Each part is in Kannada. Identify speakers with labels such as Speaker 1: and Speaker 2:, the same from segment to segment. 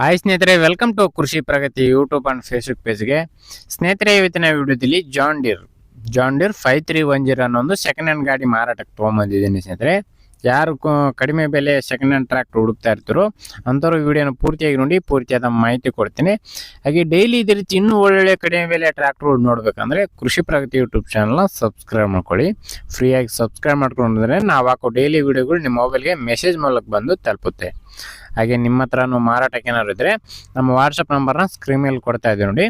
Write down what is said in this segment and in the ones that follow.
Speaker 1: ಹಾಯ್ ಸ್ನೇಹಿತರೆ welcome to Krishi Pragati YouTube and Facebook ಪೇಜ್ಗೆ ಸ್ನೇಹಿತರೆ, ಇವತ್ತಿನ ವಿಡಿಯೋದಲ್ಲಿ John Deere John Deere five three one zero ಅನ್ನೋ ಒಂದು ಸೆಕೆಂಡ್ ಹ್ಯಾಂಡ್ ಗಾಡಿ ಮಾರಾಟಕ್ಕೆ ತೊಗೊಂಬಂದಿದ್ದೀನಿ ಸ್ನೇಹಿತರೆ. ಯಾರು ಕಡಿಮೆ ಬೆಲೆ ಸೆಕೆಂಡ್ ಹ್ಯಾಂಡ್ ಟ್ರ್ಯಾಕ್ಟರ್ ಹುಡುಕ್ತಾ ಇರ್ತಾರೋ ಅಂಥವ್ರು ವಿಡಿಯೋನ ಪೂರ್ತಿಯಾಗಿ ನೋಡಿ, ಪೂರ್ತಿಯಾದ ಮಾಹಿತಿ ಕೊಡ್ತೀನಿ. ಹಾಗೆ ಡೈಲಿ ಇದೇ ರೀತಿ ಇನ್ನೂ ಒಳ್ಳೊಳ್ಳೆ ಕಡಿಮೆ ಬೆಲೆ ಟ್ರ್ಯಾಕ್ಟರ್ ನೋಡಬೇಕಂದ್ರೆ ಕೃಷಿ ಪ್ರಗತಿ ಯೂಟ್ಯೂಬ್ ಚಾನಲ್ನ ಸಬ್ಸ್ಕ್ರೈಬ್ ಮಾಡ್ಕೊಳ್ಳಿ. ಫ್ರೀಯಾಗಿ ಸಬ್ಸ್ಕ್ರೈಬ್ ಮಾಡ್ಕೊಂಡ್ರೆ ನಾವು ಹಾಕೋ ಡೈಲಿ ವಿಡಿಯೋಗಳು ನಿಮ್ಮ ಮೊಬೈಲ್ಗೆ ಮೆಸೇಜ್ ಮೂಲಕ ಬಂದು ತಲುಪುತ್ತೆ. ಹಾಗೆ ನಿಮ್ಮ ಹತ್ರನೂ ಮಾರಾಟಕ್ಕೆ ಏನಾದ್ರು ಇದ್ದರೆ ನಮ್ಮ ವಾಟ್ಸಪ್ ನಂಬರ್ನ ಸ್ಕ್ರೀನ್ ಮೇಲೆ ಕೊಡ್ತಾ ಇದ್ದೀವಿ ನೋಡಿ.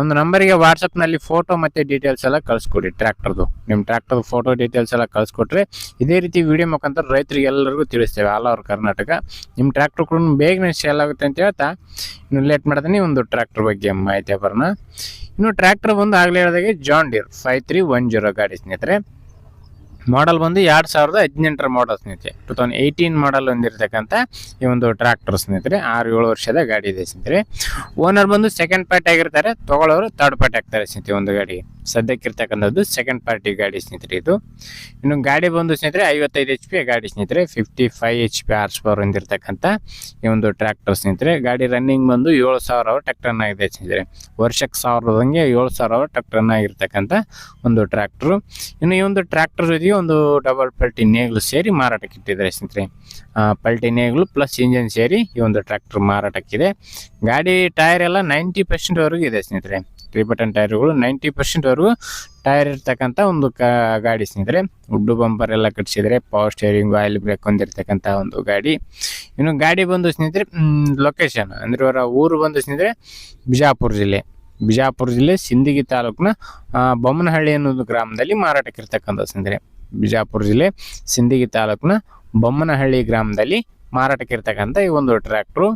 Speaker 1: ಒಂದು ನಂಬರಿಗೆ ವಾಟ್ಸಪ್ನಲ್ಲಿ ಫೋಟೋ ಮತ್ತು ಡೀಟೇಲ್ಸ್ ಎಲ್ಲ ಕಳಿಸ್ಕೊಡಿ ಟ್ರ್ಯಾಕ್ಟರ್ದು ನಿಮ್ಮ ಟ್ರ್ಯಾಕ್ಟರ್ ಫೋಟೋ ಡೀಟೇಲ್ಸ್ ಎಲ್ಲ ಕಳಿಸ್ಕೊಟ್ರೆ ಇದೇ ರೀತಿ ವಿಡಿಯೋ ಮುಖಾಂತರ ರೈತರಿಗೆ ಎಲ್ಲರಿಗೂ ತಿಳಿಸ್ತೇವೆ, ಆಲ್ ಓವರ್ ಕರ್ನಾಟಕ. ನಿಮ್ಮ ಟ್ರ್ಯಾಕ್ಟರ್ ಕೂಡ ಬೇಗನೆ ಸೇಲ್ ಆಗುತ್ತೆ ಅಂತ ಹೇಳ್ತಾ, ಇನ್ನು ಲೇಟ್ ಮಾಡ್ತೀನಿ, ಒಂದು ಟ್ರ್ಯಾಕ್ಟರ್ ಬಗ್ಗೆ ಮಾಹಿತಿ ಬರೋಣ ಇನ್ನು ಟ್ರ್ಯಾಕ್ಟರ್ ಬಂದು ಆಗಲೇ ಹೇಳಿದಾಗೆ John Deere five three one zero ಗಾಡಿ ಸ್ನೇಹಿತರೆ. ಮಾಡಲ್ ಬಂದು ಎರಡು ಸಾವಿರದ ಹದಿನೆಂಟರ ಮಾಡಲ್ ಸ್ನೇಹಿತರೆ. ಟೂ ತೌಸಂಡ್ ಏಯ್ಟೀನ್ ಮಾಡಲ್ ಹೊಂದಿರತಕ್ಕಂಥ ಈ ಒಂದು ಟ್ರ್ಯಾಕ್ಟರ್ ಸ್ನೇಹಿತರೆ, ಆರು ಏಳು ವರ್ಷದ ಗಾಡಿ ಇದೆ ಸ್ನೇಹಿತರೆ. ಓನರ್ ಬಂದು ಸೆಕೆಂಡ್ ಪಾರ್ಟಿ ಆಗಿರ್ತಾರೆ, ತಗೊಳ್ಳೋರು ಥರ್ಡ್ ಪಾರ್ಟಿ ಆಗ್ತಾರೆ ಸ್ನೇಹಿತರೆ ಒಂದು ಗಾಡಿ. ಸದ್ಯಕ್ಕೆ ಸದ್ಯಕ್ಕಿರ್ತಕ್ಕಂಥದ್ದು ಸೆಕೆಂಡ್ ಪಾರ್ಟಿ ಗಾಡಿ ಸ್ನೇಹಿತರೆ ಇದು. ಇನ್ನು ಗಾಡಿ ಬಂದು ಸ್ನೇಹಿತರೆ ಐವತ್ತೈದು ಎಚ್ ಪಿ ಗಾಡಿ ಸ್ನೇಹಿತರೆ fifty five H P horse power ಹೊಂದಿರತಕ್ಕಂಥ ಈ ಒಂದು ಟ್ರ್ಯಾಕ್ಟರ್ ಸ್ನೇಹಿತರೆ. ಗಾಡಿ ರನ್ನಿಂಗ್ ಬಂದು ಏಳು ಸಾವಿರ ಅವರ್ ಟಕ್ ರನ್ ಆಗಿದೆ ಸ್ನೇಹಿತರೆ. ವರ್ಷಕ್ಕೆ ಸಾವಿರದಂಗೆ ಏಳು ಸಾವಿರ ಅವರ್ ಟಕ್ ರನ್ ಆಗಿರ್ತಕ್ಕಂಥ ಒಂದು ಟ್ರ್ಯಾಕ್ಟ್ರು ಇನ್ನು ಈ ಒಂದು ಟ್ರ್ಯಾಕ್ಟರ್ ಜೊತೆಗೆ ಒಂದು ಡಬಲ್ ಪಲ್ಟಿ ನೇಗ್ಲು ಸೇರಿ ಮಾರಾಟಕ್ಕೆ ಇಟ್ಟಿದ್ದಾರೆ ಸ್ನೇಹಿತರೆ. ಪಲ್ಟಿ ನೇಗ್ಲು ಪ್ಲಸ್ ಇಂಜಿನ್ ಸೇರಿ ಈ ಒಂದು ಟ್ರ್ಯಾಕ್ಟರ್ ಮಾರಾಟಕ್ಕಿದೆ ಗಾಡಿ ಟೈರ್ ಎಲ್ಲ ನೈಂಟಿ ಪರ್ಸೆಂಟ್ವರೆಗೂ ಇದೆ ಸ್ನೇಹಿತರೆ. ತ್ರೀ ಬಟನ್ ಟೈರ್ಗಳು ನೈಂಟಿ ಪರ್ಸೆಂಟ್ವರೆಗೂ ಟೈರ್ ಇರ್ತಕ್ಕಂಥ ಒಂದು ಕ, ಗಾಡಿ ಸ್ನೇಹಿತರೆ. ಉಡ್ಡು ಬಂಪರ್ ಎಲ್ಲ ಕಟ್ಸಿದರೆ ಪವರ್ ಸ್ಟೇರಿಂಗ್ ಆಯಿಲ್ ಬ್ರೇಕ್ ಹೊಂದಿರತಕ್ಕಂಥ ಒಂದು ಗಾಡಿ. ಇನ್ನು ಗಾಡಿ ಬಂದು ಸ್ನೇಹಿತರೆ ಲೊಕೇಶನ್ ಅಂದ್ರೆ ಅವರ ಊರು ಬಂದು ಸ್ನೇಹಿತರೆ ಬಿಜಾಪುರ ಜಿಲ್ಲೆ. ಬಿಜಾಪುರ ಜಿಲ್ಲೆ ಸಿಂದಗಿ ತಾಲೂಕಿನ ಬೊಮ್ಮನಹಳ್ಳಿ ಅನ್ನೋದು ಗ್ರಾಮದಲ್ಲಿ ಮಾರಾಟಕ್ಕೆ ಇರ್ತಕ್ಕಂಥ ಸ್ನೇಹಿತರೆ. ಬಿಜಾಪುರ ಜಿಲ್ಲೆ, ಸಿಂದಗಿ ತಾಲೂಕಿನ ಬೊಮ್ಮನಹಳ್ಳಿ ಗ್ರಾಮದಲ್ಲಿ ಮಾರಾಟಕ್ಕೆ ಇರ್ತಕ್ಕಂಥ ಈ ಒಂದು ಟ್ರ್ಯಾಕ್ಟ್ರು.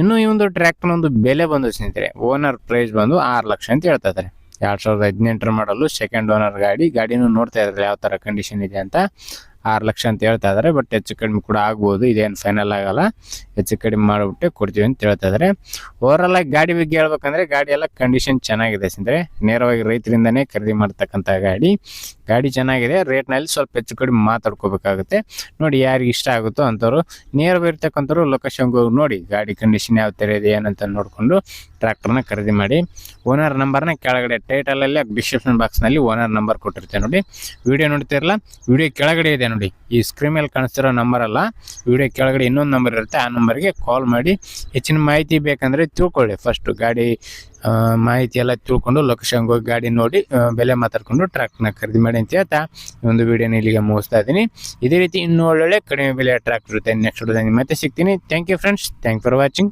Speaker 1: ಇನ್ನು ಈ ಒಂದು ಟ್ರ್ಯಾಕ್ಟ್ರ್ ಒಂದು ಬೆಲೆ ಬಂದು ಸ್ನೇಹಿತರೆ, ಓನರ್ ಪ್ರೈಸ್ ಬಂದು ಆರು ಲಕ್ಷ ಅಂತ ಹೇಳ್ತಾ ಇದ್ದಾರೆ. ಎರಡು ಸಾವಿರದ ಹದಿನೆಂಟರ ಮಾಡಲು ಸೆಕೆಂಡ್ ಓನರ್ ಗಾಡಿ, ಗಾಡಿನೂ ನೋಡ್ತಾ ಇದ್ದಾರೆ ಯಾವ ಥರ ಕಂಡೀಷನ್ ಇದೆ ಅಂತ. ಆರು ಲಕ್ಷ ಅಂತ ಹೇಳ್ತಾ ಇದ್ದಾರೆ ಬಟ್ ಹೆಚ್ಚು ಕಡಿಮೆ ಕೂಡ ಆಗ್ಬೋದು, ಇದೇನು ಫೈನಲ್ ಆಗಲ್ಲ. ಹೆಚ್ಚು ಕಡಿಮೆ ಮಾಡಿಬಿಟ್ಟು ಕೊಡ್ತೀವಿ ಅಂತ ಹೇಳ್ತಾ ಇದ್ದಾರೆ. ಓವರಲ್ ಆಗಿ ಗಾಡಿ ಬಗ್ಗೆ ಹೇಳ್ಬೇಕಂದ್ರೆ, ಗಾಡಿ ಎಲ್ಲ ಕಂಡೀಷನ್ ಚೆನ್ನಾಗಿದೆ ಸ್ನೇಹಿತರೆ. ನೇರವಾಗಿ ರೈತರಿಂದನೇ ಖರೀದಿ ಮಾಡ್ತಕ್ಕಂಥ ಗಾಡಿ. ಗಾಡಿ ಚೆನ್ನಾಗಿದೆ ರೇಟ್ನಲ್ಲಿ ಸ್ವಲ್ಪ ಹೆಚ್ಚು ಕಡಿಮೆ ಮಾತಾಡ್ಕೋಬೇಕಾಗುತ್ತೆ. ನೋಡಿ ಯಾರಿಗೆ ಇಷ್ಟ ಆಗುತ್ತೋ ಅಂಥವ್ರು ನೇರ ಇರ್ತಕ್ಕಂಥವ್ರು ಲೊಕೇಶನ್ಗೆ ಹೋಗಿ ನೋಡಿ, ಗಾಡಿ ಕಂಡೀಷನ್ ಯಾವ ಥರ ಇದೆ ಏನಂತ ನೋಡಿಕೊಂಡು ಟ್ರ್ಯಾಕ್ಟರ್ನ ಖರೀದಿ ಮಾಡಿ. ಓನರ್ ನಂಬರ್ನ ಕೆಳಗಡೆ ಟೈಟಲಲ್ಲಿ ಡಿಸ್ಕ್ರಿಪ್ಷನ್ ಬಾಕ್ಸ್ನಲ್ಲಿ ಓನರ್ ನಂಬರ್ ಕೊಟ್ಟಿರ್ತೇನೆ ನೋಡಿ. ವಿಡಿಯೋ ನೋಡ್ತಿರಲ್ಲ ವಿಡಿಯೋ ಕೆಳಗಡೆ ಇದೆ ನೋಡಿ. ಈ ಸ್ಕ್ರೀನ್ ಮೇಲೆ ಕಾಣಿಸ್ತಿರೋ ನಂಬರ್ ಅಲ್ಲ ವಿಡಿಯೋ ಕೆಳಗಡೆ ಇನ್ನೊಂದು ನಂಬರ್ ಇರುತ್ತೆ, ಆ ನಂಬರ್ಗೆ ಕಾಲ್ ಮಾಡಿ, ಹೆಚ್ಚಿನ ಮಾಹಿತಿ ಬೇಕಂದರೆ ತಿಳ್ಕೊಳ್ಳಿ. ಫಸ್ಟು ಗಾಡಿ ಮಾಹಿತಿ ಎಲ್ಲ ತಿಳ್ಕೊಂಡು ಲೊಕೇಶನ್ಗೆ ಹೋಗಿ ಗಾಡಿ ನೋಡಿ ಬೆಲೆ ಮಾತಾಡ್ಕೊಂಡು ಟ್ರ್ಯಾಕ್ಟರ್ನ ಖರೀದಿ ಮಾಡಿ ಅಂತ ಹೇಳ್ತಾ ಒಂದು ವಿಡಿಯೋನ ಇಲ್ಲಿಗೆ ಮುಗಿಸ್ತಾ ಇದ್ದೀನಿ. ಇದೇ ರೀತಿ ಇನ್ನೂ ಒಳ್ಳೊಳ್ಳೆ ಕಡಿಮೆ ಬೆಲೆ ಟ್ರ್ಯಾಕ್ಟರ್ ಇರುತ್ತೆ. ನೆಕ್ಸ್ಟ್ ಮತ್ತೆ ಸಿಗ್ತೀನಿ. Thank you friends thank for watching